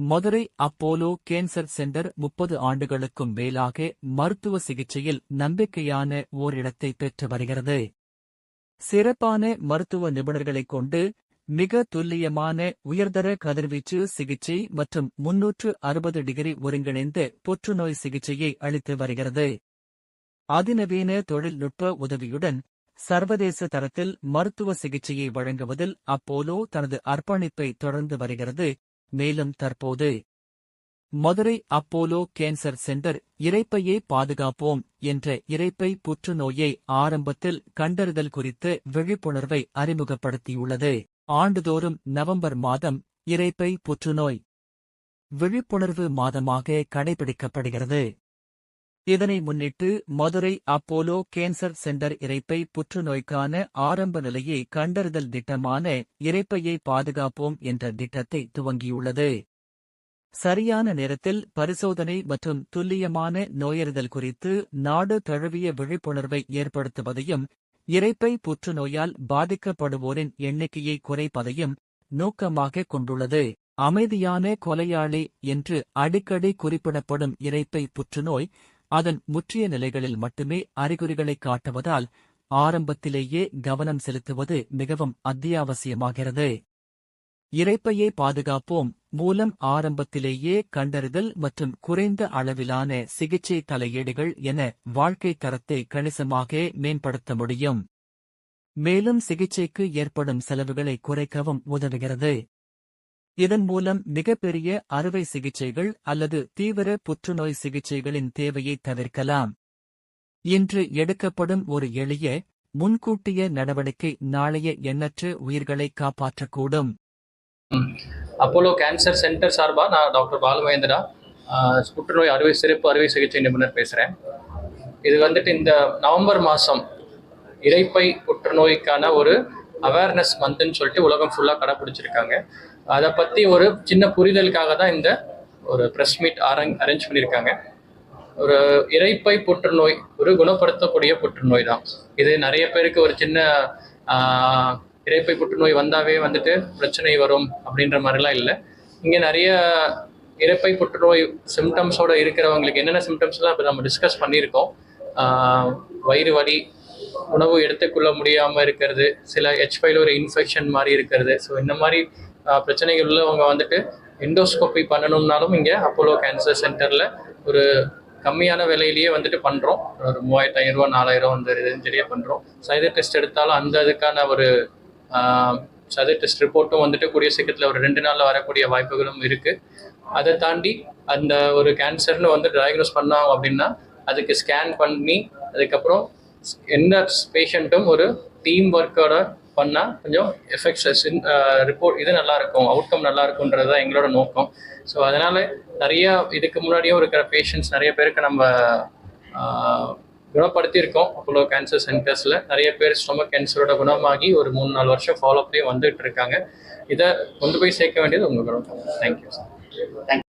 Madurai Apollo cancer centre முப்பது ஆண்டுகளுக்கும் மேலாக மருத்துவ சிகிச்சையில் நம்பிக்கையான ஓரிடத்தை பெற்று வருகிறது. சிறப்பான மருத்துவ நிபுணர்களைக் கொண்டு மிக துல்லியமான உயர்தர கதிர்வீச்சு சிகிச்சை மற்றும் முன்னூற்று அறுபது டிகிரி ஒருங்கிணைந்த புற்றுநோய் சிகிச்சையை அளித்து வருகிறது. அதிநவீன தொழில்நுட்ப உதவியுடன் சர்வதேச தரத்தில் மருத்துவ சிகிச்சையை வழங்குவதில் அப்போலோ தனது அர்ப்பணிப்பை தொடர்ந்து வருகிறது. மேலும் தற்போது மதுரை அப்போலோ கேன்சர் சென்டர் இறைப்பையே பாதுகாப்போம் என்ற இறைப்பை புற்றுநோயை ஆரம்பத்தில் கண்டறிதல் குறித்து விழிப்புணர்வை அறிமுகப்படுத்தியுள்ளது. ஆண்டுதோறும் நவம்பர் மாதம் இரைப்பை புற்றுநோய் விழிப்புணர்வு மாதமாக கடைபிடிக்கப்படுகிறது. இதனை முன்னிட்டு மதுரை அப்போலோ கேன்சர் சென்டர் இரைப்பை புற்றுநோய்க்கான ஆரம்ப நிலையை கண்டறிதல் திட்டமான இரைப்பையை பாதுகாப்போம் என்ற திட்டத்தை துவங்கியுள்ளது. சரியான நேரத்தில் பரிசோதனை மற்றும் துல்லியமான நோயறிதல் குறித்து நாடு தழுவிய விழிப்புணர்வை ஏற்படுத்துவதையும் இரைப்பை புற்றுநோயால் பாதிக்கப்படுவோரின் எண்ணிக்கையை குறைப்பதையும் நோக்கமாக கொண்டுள்ளது. அமைதியான கொலையாளி என்று அடிக்கடி குறிப்பிடப்படும் இறைப்பை புற்றுநோய் அதன் முற்றிய நிலைகளில் மட்டுமே அறிகுறிகளை காட்டுவதால் ஆரம்பத்திலேயே கவனம் செலுத்துவது மிகவும் அத்தியாவசியமாகிறது. இறைப்பையை பாதுகாப்போம் மூலம் ஆரம்பத்திலேயே கண்டறிதல் மற்றும் குறைந்த அளவிலான சிகிச்சை தலையீடுகள் என வாழ்க்கை தரத்தை கணிசமாக மேம்படுத்த முடியும். மேலும் சிகிச்சைக்கு ஏற்படும் செலவுகளை குறைக்கவும் உதவுகிறது. இதன் மூலம் மிகப்பெரிய அறுவை சிகிச்சைகள் அல்லது தீவிர புற்றுநோய் சிகிச்சைகளின் தேவையை தவிர்க்கலாம். இன்று எடுக்கப்படும் ஒரு எளிய முன்கூட்டிய நடவடிக்கை நாளைய எண்ணற்ற உயிர்களை காப்பாற்றக்கூடும். அப்போலோ கேன்சர் சென்டர் சார்பாக நான் டாக்டர் பாலுமகேந்திரா ஆஹ், புற்றுநோய் அறுவை சிறப்பு அறுவை சிகிச்சை நிபுணர் பேசுகிறேன் இது வந்துட்டு இந்த நவம்பர் மாதம் இறைப்பை புற்றுநோய்க்கான ஒரு அவேர்னஸ் மந்த்னு சொல்லிட்டு உலகம் ஃபுல்லாக கடைப்பிடிச்சிருக்காங்க. அதை பற்றி ஒரு சின்ன புரிதலுக்காக தான் இந்த ஒரு ப்ரெஸ் மீட் அரங் அரேஞ்ச் பண்ணியிருக்காங்க. ஒரு இரைப்பை புற்றுநோய் ஒரு குணப்படுத்தக்கூடிய புற்றுநோய் தான். இது நிறைய பேருக்கு ஒரு சின்ன இறைப்பை புற்றுநோய் வந்தாவே வந்துட்டு பிரச்சனை வரும் அப்படின்ற மாதிரிலாம் இல்லை. இங்கே நிறைய இறைப்பை புற்றுநோய் சிம்டம்ஸோட இருக்கிறவங்களுக்கு என்னென்ன சிம்டம்ஸ்லாம் இப்போ நம்ம டிஸ்கஸ் பண்ணியிருக்கோம். வயிறு வலி உணவு எடுத்துக்கொள்ள முடியாமல் இருக்கிறது. சில ஹெச் ஒரு இன்ஃபெக்ஷன் மாதிரி இருக்கிறது. ஸோ இந்த மாதிரி பிரச்சனைகள் உள்ளவங்க வந்துட்டு எண்டோஸ்கோபி பண்ணணும்னாலும் இங்கே அப்போலோ கேன்சர் சென்டரில் ஒரு கம்மியான விலையிலேயே வந்துட்டு பண்ணுறோம் ஒரு மூவாயிரத்து ஐநூறுரூவா நாலாயிரம் அந்த ரேஞ்சிலேயே பண்ணுறோம் சைடு டெஸ்ட் எடுத்தாலும் அந்த அதுக்கான ஒரு சைடு டெஸ்ட் ரிப்போர்ட்டும் வந்துட்டு கூடிய சீக்கிரத்தில் ஒரு ரெண்டு நாளில் வரக்கூடிய வாய்ப்புகளும் இருக்குது அதை தாண்டி அந்த ஒரு கேன்சர்னு வந்து டயக்னோஸ் பண்ணோம் அப்படின்னா அதுக்கு ஸ்கேன் பண்ணி அதுக்கப்புறம் எந்த பேஷண்ட்டும் ஒரு டீம் ஒர்க்கோட பண்ணால் கொஞ்சம் எஃபெக்ட்ஸ் ரிப்போர்ட் இது நல்லா இருக்கும் அவுட்கம் நல்லா இருக்கும்ன்றது தான் எங்களோட நோக்கம். ஸோ அதனால நிறைய இதுக்கு முன்னாடியும் இருக்கிற பேஷண்ட்ஸ் நிறைய பேருக்கு நம்ம குணப்படுத்தியிருக்கோம். அப்போலோ கேன்சர் சென்டர்ஸில் நிறைய பேர் ஸ்டொமக் கேன்சரோட குணமாகி ஒரு மூணு நாலு வருஷம் ஃபாலோப்லேயே வந்துட்டு இருக்காங்க. இதை கொண்டு போய் சேர்க்க வேண்டியது உங்களோட தேங்க்யூ சார்